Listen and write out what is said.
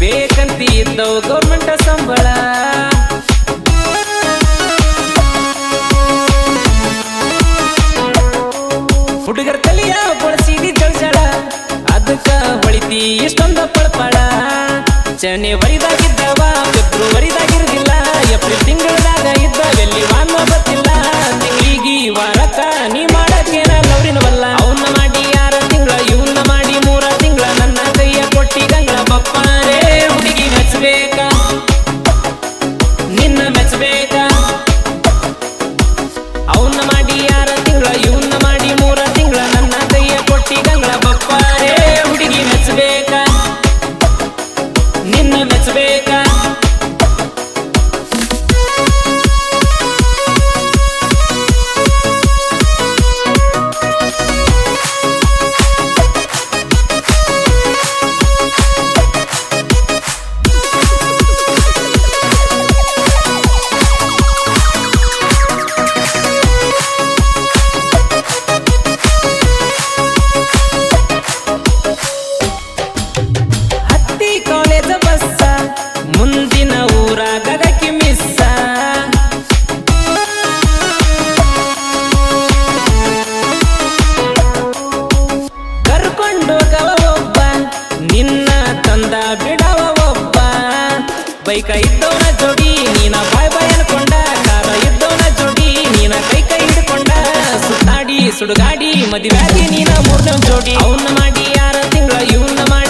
ಬೇಕಂತ ಇದ್ದವು ಗೌರ್ಮೆಂಟ ಸಂಬಳ. ಹುಡುಗರ ತಲೆಯ ಬಳಸಿದಿ ಜಳಜಳ. ಅದಕ್ಕ ಹೊಳಿತಿ ಎಷ್ಟೊಂದ ಪಳಪಳ. ಜನ ವರಿದಾಗಿದ್ದವ ಫೆಬ್ರವರಿದಾಗಿರ್ದಿಲ್ಲ, ಏಪ್ರಿಲ್ ತಿಂಗಳದಾಗ ಮೆಚ್ಚಬೇಕಾ ಬೈಕ ಇದ್ದವನ ಜೋಡಿ, ನೀನ ಬಾಯ್ ಬಾಯ್ ಅನ್ಕೊಂಡ, ಕಾರ ಇದ್ದವನ ಜೋಡಿ, ನೀನ ಕೈ ಕೈ ಹಿಡ್ಕೊಂಡ. ಸುತ್ತಾಡಿ, ಸುಡುಗಾಡಿ ಮದುವೆ ನೀನ ಮೂರ್ನ ಜೋಡಿ. ಅವನ್ನ ಮಾಡಿ ಯಾರ ತಿಂಗಳ ಇವನ್ನ ಮಾಡಿ